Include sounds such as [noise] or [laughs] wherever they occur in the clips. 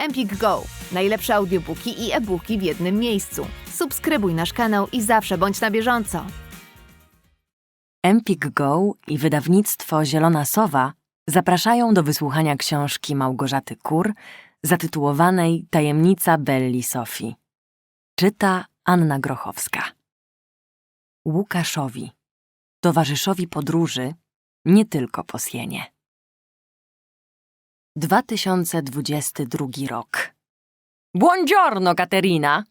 Empik Go. Najlepsze audiobooki i e-booki w jednym miejscu. Subskrybuj nasz kanał i zawsze bądź na bieżąco. Empik Go i wydawnictwo Zielona Sowa zapraszają do wysłuchania książki Małgorzaty Kur zatytułowanej Tajemnica Belli Sofii. Czyta Anna Grochowska. Łukaszowi, towarzyszowi podróży, nie tylko po Sienie. 2022 rok. Buongiorno, Katerina!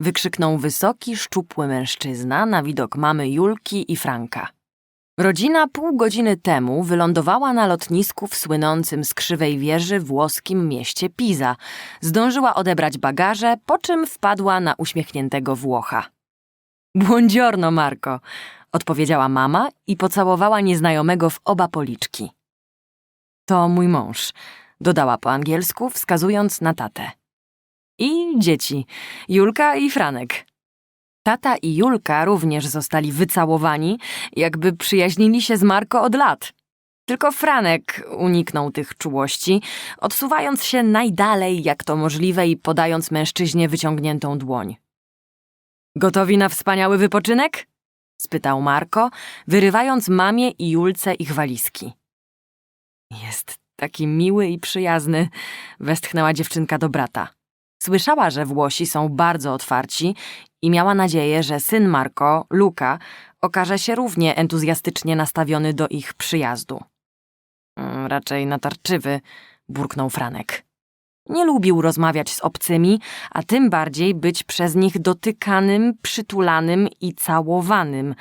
wykrzyknął wysoki, szczupły mężczyzna na widok mamy Julki i Franka. Rodzina pół godziny temu wylądowała na lotnisku w słynącym z krzywej wieży włoskim mieście Pisa. Zdążyła odebrać bagaże, po czym wpadła na uśmiechniętego Włocha. Buongiorno, Marco, odpowiedziała mama i pocałowała nieznajomego w oba policzki. To mój mąż, dodała po angielsku, wskazując na tatę. I dzieci, Julka i Franek. Tata i Julka również zostali wycałowani, jakby przyjaźnili się z Marko od lat. Tylko Franek uniknął tych czułości, odsuwając się najdalej jak to możliwe i podając mężczyźnie wyciągniętą dłoń. Gotowi na wspaniały wypoczynek? spytał Marko, wyrywając mamie i Julce ich walizki. Jest taki miły i przyjazny, westchnęła dziewczynka do brata. Słyszała, że Włosi są bardzo otwarci i miała nadzieję, że syn Marco, Luka, okaże się równie entuzjastycznie nastawiony do ich przyjazdu. Mm, Raczej natarczywy, burknął Franek. Nie lubił rozmawiać z obcymi, a tym bardziej być przez nich dotykanym, przytulanym i całowanym.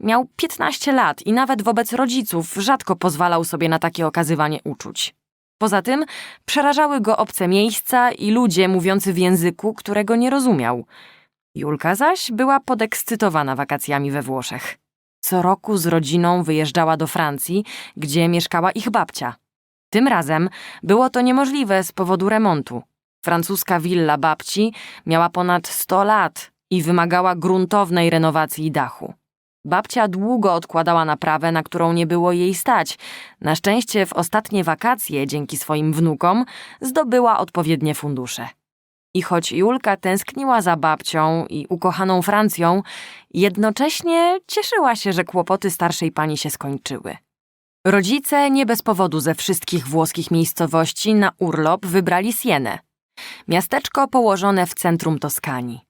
Miał 15 lat i nawet wobec rodziców rzadko pozwalał sobie na takie okazywanie uczuć. Poza tym przerażały go obce miejsca i ludzie mówiący w języku, którego nie rozumiał. Julka zaś była podekscytowana wakacjami we Włoszech. Co roku z rodziną wyjeżdżała do Francji, gdzie mieszkała ich babcia. Tym razem było to niemożliwe z powodu remontu. Francuska willa babci miała ponad 100 lat i wymagała gruntownej renowacji dachu. Babcia długo odkładała naprawę, na którą nie było jej stać. Na szczęście w ostatnie wakacje, dzięki swoim wnukom, zdobyła odpowiednie fundusze. I choć Julka tęskniła za babcią i ukochaną Francją, jednocześnie cieszyła się, że kłopoty starszej pani się skończyły. Rodzice nie bez powodu ze wszystkich włoskich miejscowości na urlop wybrali Sienę. Miasteczko położone w centrum Toskanii.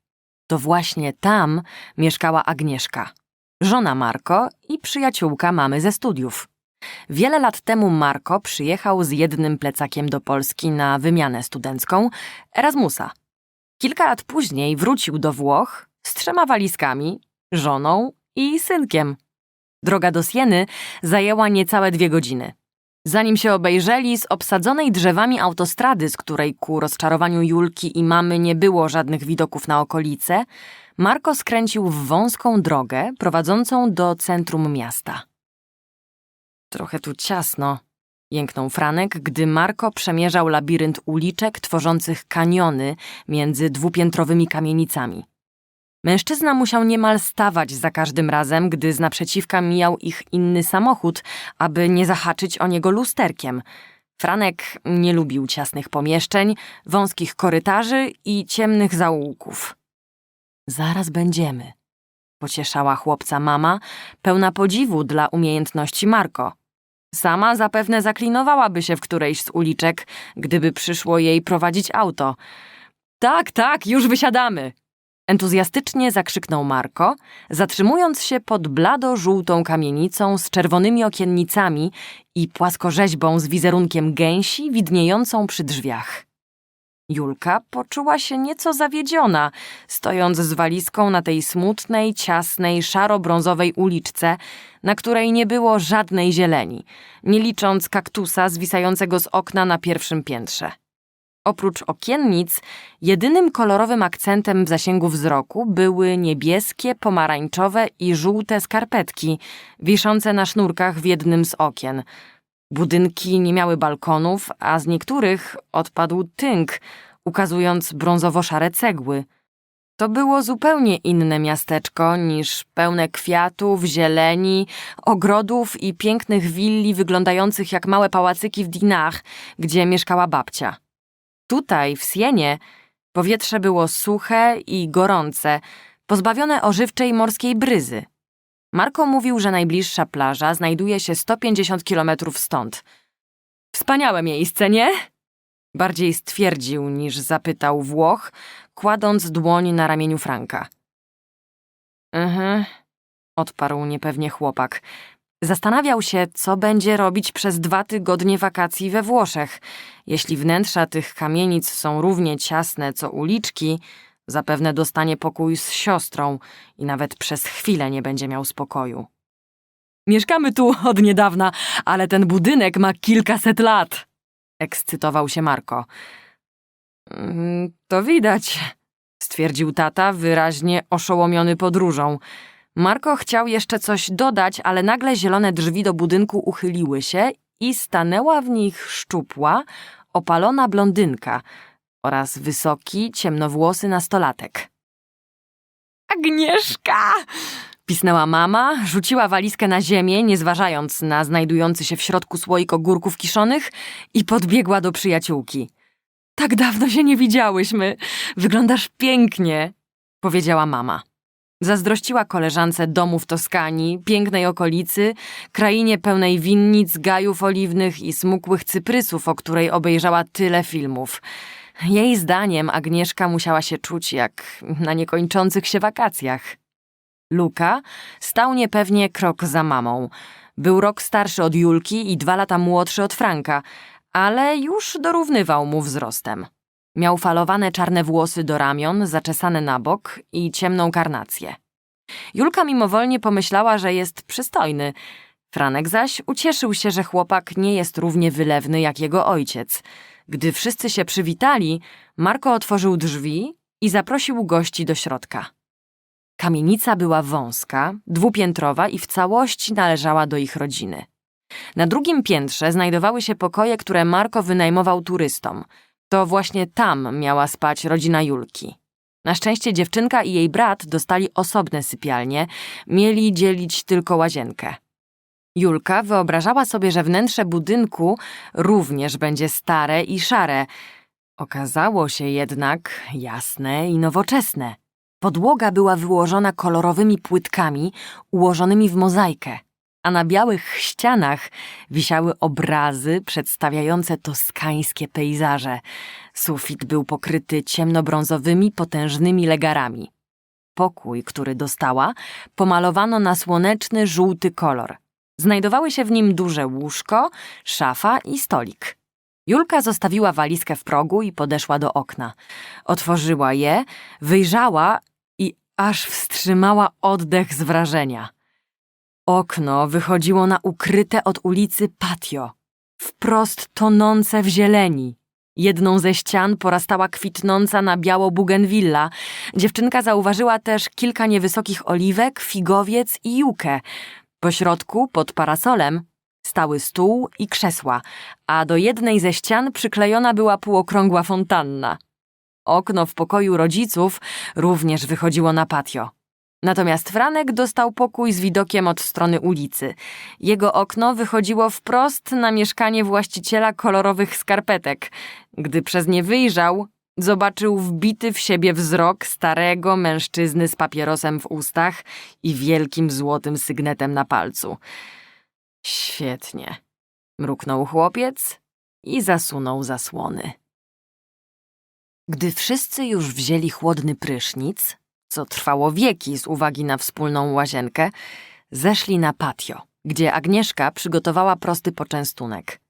To właśnie tam mieszkała Agnieszka, żona Marko i przyjaciółka mamy ze studiów. Wiele lat temu Marko przyjechał z jednym plecakiem do Polski na wymianę studencką Erasmusa. Kilka lat później wrócił do Włoch z trzema walizkami, żoną i synkiem. Droga do Sieny zajęła niecałe dwie godziny. Zanim się obejrzeli z obsadzonej drzewami autostrady, z której ku rozczarowaniu Julki i mamy nie było żadnych widoków na okolice, Marko skręcił w wąską drogę prowadzącą do centrum miasta. Trochę tu ciasno, jęknął Franek, gdy Marko przemierzał labirynt uliczek tworzących kaniony między dwupiętrowymi kamienicami. Mężczyzna musiał niemal stawać za każdym razem, gdy z naprzeciwka mijał ich inny samochód, aby nie zahaczyć o niego lusterkiem. Franek nie lubił ciasnych pomieszczeń, wąskich korytarzy i ciemnych zaułków. Zaraz będziemy, pocieszała chłopca mama, pełna podziwu dla umiejętności Marko. Sama zapewne zaklinowałaby się w którejś z uliczek, gdyby przyszło jej prowadzić auto. Tak, tak, już wysiadamy! Entuzjastycznie zakrzyknął Marko, zatrzymując się pod blado-żółtą kamienicą z czerwonymi okiennicami i płaskorzeźbą z wizerunkiem gęsi widniejącą przy drzwiach. Julka poczuła się nieco zawiedziona, stojąc z walizką na tej smutnej, ciasnej, szaro-brązowej uliczce, na której nie było żadnej zieleni, nie licząc kaktusa zwisającego z okna na pierwszym piętrze. Oprócz okiennic, jedynym kolorowym akcentem w zasięgu wzroku były niebieskie, pomarańczowe i żółte skarpetki, wiszące na sznurkach w jednym z okien. Budynki nie miały balkonów, a z niektórych odpadł tynk, ukazując brązowo-szare cegły. To było zupełnie inne miasteczko niż pełne kwiatów, zieleni, ogrodów i pięknych willi wyglądających jak małe pałacyki w Dinach, gdzie mieszkała babcia. Tutaj, w Sienie, powietrze było suche i gorące, pozbawione ożywczej morskiej bryzy. Marko mówił, że najbliższa plaża znajduje się 150 kilometrów stąd. Wspaniałe miejsce, nie? Bardziej stwierdził niż zapytał Włoch, kładąc dłoń na ramieniu Franka. Mhm, odparł niepewnie chłopak. Zastanawiał się, co będzie robić przez dwa tygodnie wakacji we Włoszech. Jeśli wnętrza tych kamienic są równie ciasne co uliczki, zapewne dostanie pokój z siostrą i nawet przez chwilę nie będzie miał spokoju. Mieszkamy tu od niedawna, ale ten budynek ma kilkaset lat, ekscytował się Marko. "Mm, To widać, stwierdził tata, wyraźnie oszołomiony podróżą. Marko chciał jeszcze coś dodać, ale nagle zielone drzwi do budynku uchyliły się i stanęła w nich szczupła, opalona blondynka oraz wysoki, ciemnowłosy nastolatek. Agnieszka! Pisnęła mama, rzuciła walizkę na ziemię, nie zważając na znajdujący się w środku słoik ogórków kiszonych i podbiegła do przyjaciółki. Tak dawno się nie widziałyśmy. Wyglądasz pięknie, powiedziała mama. Zazdrościła koleżance domu w Toskanii, pięknej okolicy, krainie pełnej winnic, gajów oliwnych i smukłych cyprysów, o której obejrzała tyle filmów. Jej zdaniem Agnieszka musiała się czuć jak na niekończących się wakacjach. Luka stał niepewnie krok za mamą. Był rok starszy od Julki i dwa lata młodszy od Franka, ale już dorównywał mu wzrostem. Miał falowane czarne włosy do ramion, zaczesane na bok i ciemną karnację. Julka mimowolnie pomyślała, że jest przystojny. Franek zaś ucieszył się, że chłopak nie jest równie wylewny jak jego ojciec. Gdy wszyscy się przywitali, Marko otworzył drzwi i zaprosił gości do środka. Kamienica była wąska, dwupiętrowa i w całości należała do ich rodziny. Na drugim piętrze znajdowały się pokoje, które Marko wynajmował turystom. To właśnie tam miała spać rodzina Julki. Na szczęście dziewczynka i jej brat dostali osobne sypialnie, mieli dzielić tylko łazienkę. Julka wyobrażała sobie, że wnętrze budynku również będzie stare i szare. Okazało się jednak jasne i nowoczesne. Podłoga była wyłożona kolorowymi płytkami ułożonymi w mozaikę, a na białych ścianach wisiały obrazy przedstawiające toskańskie pejzaże. Sufit był pokryty ciemnobrązowymi, potężnymi legarami. Pokój, który dostała, pomalowano na słoneczny, żółty kolor. Znajdowały się w nim duże łóżko, szafa i stolik. Julka zostawiła walizkę w progu i podeszła do okna. Otworzyła je, wyjrzała i aż wstrzymała oddech z wrażenia. Okno wychodziło na ukryte od ulicy patio, wprost tonące w zieleni. Jedną ze ścian porastała kwitnąca na biało bugenwilla. Dziewczynka zauważyła też kilka niewysokich oliwek, figowiec i jukę. Po środku, pod parasolem, stały stół i krzesła, a do jednej ze ścian przyklejona była półokrągła fontanna. Okno w pokoju rodziców również wychodziło na patio. Natomiast Franek dostał pokój z widokiem od strony ulicy. Jego okno wychodziło wprost na mieszkanie właściciela kolorowych skarpetek. Gdy przez nie wyjrzał, zobaczył wbity w siebie wzrok starego mężczyzny z papierosem w ustach i wielkim złotym sygnetem na palcu. Świetnie, mruknął chłopiec i zasunął zasłony. Gdy wszyscy już wzięli chłodny prysznic, co trwało wieki z uwagi na wspólną łazienkę, zeszli na patio, gdzie Agnieszka przygotowała prosty poczęstunek.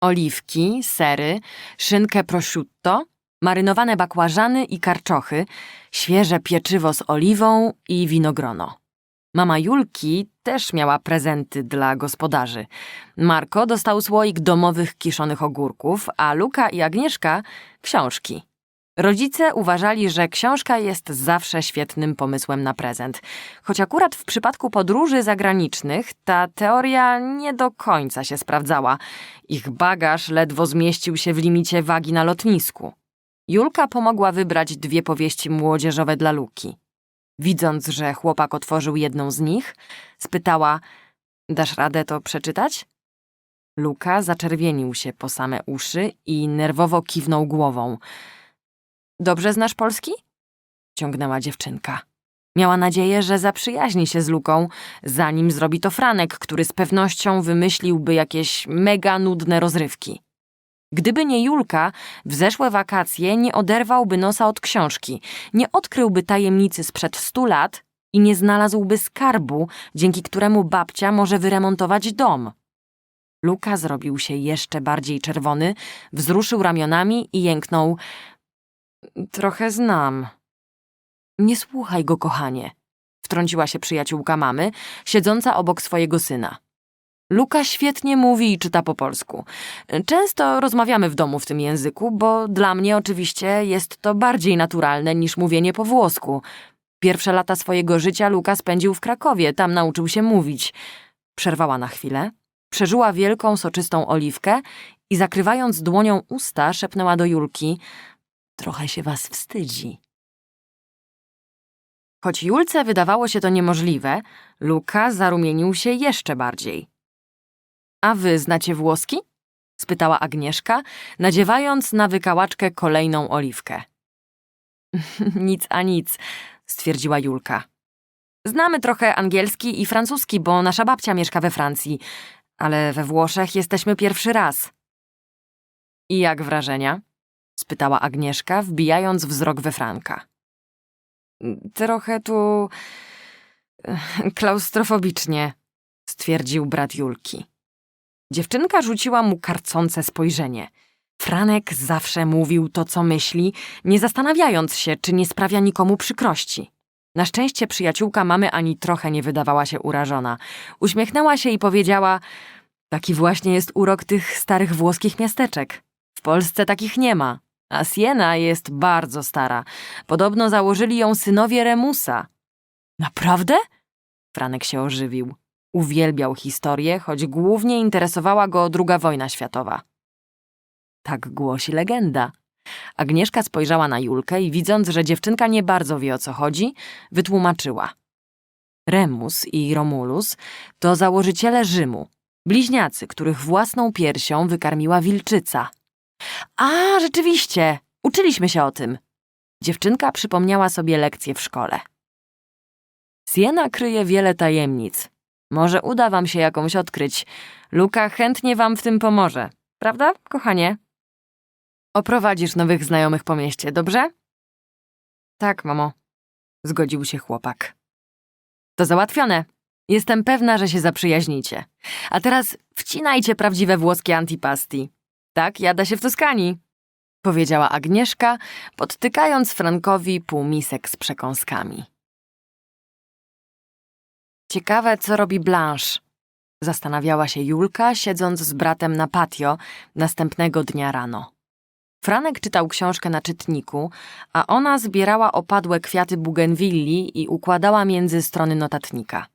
Oliwki, sery, szynkę prosciutto, marynowane bakłażany i karczochy, świeże pieczywo z oliwą i winogrono. Mama Julki też miała prezenty dla gospodarzy. Marko dostał słoik domowych kiszonych ogórków, a Luka i Agnieszka książki. Rodzice uważali, że książka jest zawsze świetnym pomysłem na prezent, choć akurat w przypadku podróży zagranicznych ta teoria nie do końca się sprawdzała. Ich bagaż ledwo zmieścił się w limicie wagi na lotnisku. Julka pomogła wybrać dwie powieści młodzieżowe dla Luki. Widząc, że chłopak otworzył jedną z nich, spytała: Dasz radę to przeczytać? Luka zaczerwienił się po same uszy i nerwowo kiwnął głową. Dobrze znasz polski? ciągnęła dziewczynka. Miała nadzieję, że zaprzyjaźni się z Luką, zanim zrobi to Franek, który z pewnością wymyśliłby jakieś mega nudne rozrywki. Gdyby nie Julka, w zeszłe wakacje nie oderwałby nosa od książki, nie odkryłby tajemnicy sprzed stu lat i nie znalazłby skarbu, dzięki któremu babcia może wyremontować dom. Luka zrobił się jeszcze bardziej czerwony, wzruszył ramionami i jęknął. Trochę znam. Nie słuchaj go, kochanie, wtrąciła się przyjaciółka mamy, siedząca obok swojego syna. Luka świetnie mówi i czyta po polsku. Często rozmawiamy w domu w tym języku, bo dla mnie oczywiście jest to bardziej naturalne niż mówienie po włosku. Pierwsze lata swojego życia Luka spędził w Krakowie, tam nauczył się mówić. Przerwała na chwilę, przeżyła wielką, soczystą oliwkę i zakrywając dłonią usta szepnęła do Julki – trochę się was wstydzi. Choć Julce wydawało się to niemożliwe, Luka zarumienił się jeszcze bardziej. A wy znacie włoski? spytała Agnieszka, nadziewając na wykałaczkę kolejną oliwkę. [laughs] nic a nic, stwierdziła Julka. Znamy trochę angielski i francuski, bo nasza babcia mieszka we Francji, ale we Włoszech jesteśmy pierwszy raz. I jak wrażenia? Spytała Agnieszka, wbijając wzrok we Franka. Trochę tu klaustrofobicznie, stwierdził brat Julki. Dziewczynka rzuciła mu karcące spojrzenie. Franek zawsze mówił to, co myśli, nie zastanawiając się, czy nie sprawia nikomu przykrości. Na szczęście przyjaciółka mamy ani trochę nie wydawała się urażona. Uśmiechnęła się i powiedziała: Taki właśnie jest urok tych starych włoskich miasteczek. W Polsce takich nie ma. A Siena jest bardzo stara. Podobno założyli ją synowie Remusa. Naprawdę? Franek się ożywił. Uwielbiał historię, choć głównie interesowała go II wojna światowa. Tak głosi legenda. Agnieszka spojrzała na Julkę i widząc, że dziewczynka nie bardzo wie o co chodzi, wytłumaczyła. Remus i Romulus to założyciele Rzymu, bliźniacy, których własną piersią wykarmiła wilczyca. A, rzeczywiście, uczyliśmy się o tym. Dziewczynka przypomniała sobie lekcję w szkole. Siena kryje wiele tajemnic. Może uda wam się jakąś odkryć. Luka chętnie wam w tym pomoże. Prawda, kochanie? Oprowadzisz nowych znajomych po mieście, dobrze? Tak, mamo. Zgodził się chłopak. To załatwione. Jestem pewna, że się zaprzyjaźnicie. A teraz wcinajcie prawdziwe włoskie antipasti. Tak, jada się w Toskanii, powiedziała Agnieszka, podtykając Frankowi półmisek z przekąskami. Ciekawe, co robi Blanche, zastanawiała się Julka, siedząc z bratem na patio następnego dnia rano. Franek czytał książkę na czytniku, a ona zbierała opadłe kwiaty bugenwilli i układała między strony notatnika.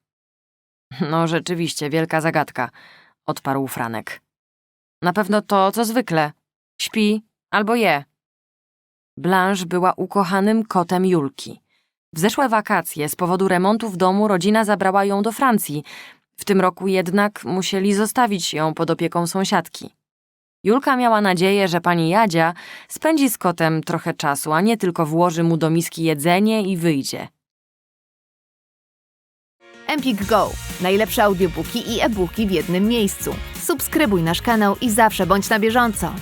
No rzeczywiście, wielka zagadka, odparł Franek. Na pewno to, co zwykle. Śpi albo je. Blanche była ukochanym kotem Julki. W zeszłe wakacje z powodu remontu w domu rodzina zabrała ją do Francji. W tym roku jednak musieli zostawić ją pod opieką sąsiadki. Julka miała nadzieję, że pani Jadzia spędzi z kotem trochę czasu, a nie tylko włoży mu do miski jedzenie i wyjdzie. Empik Go. Najlepsze audiobooki i e-booki w jednym miejscu. Subskrybuj nasz kanał i zawsze bądź na bieżąco.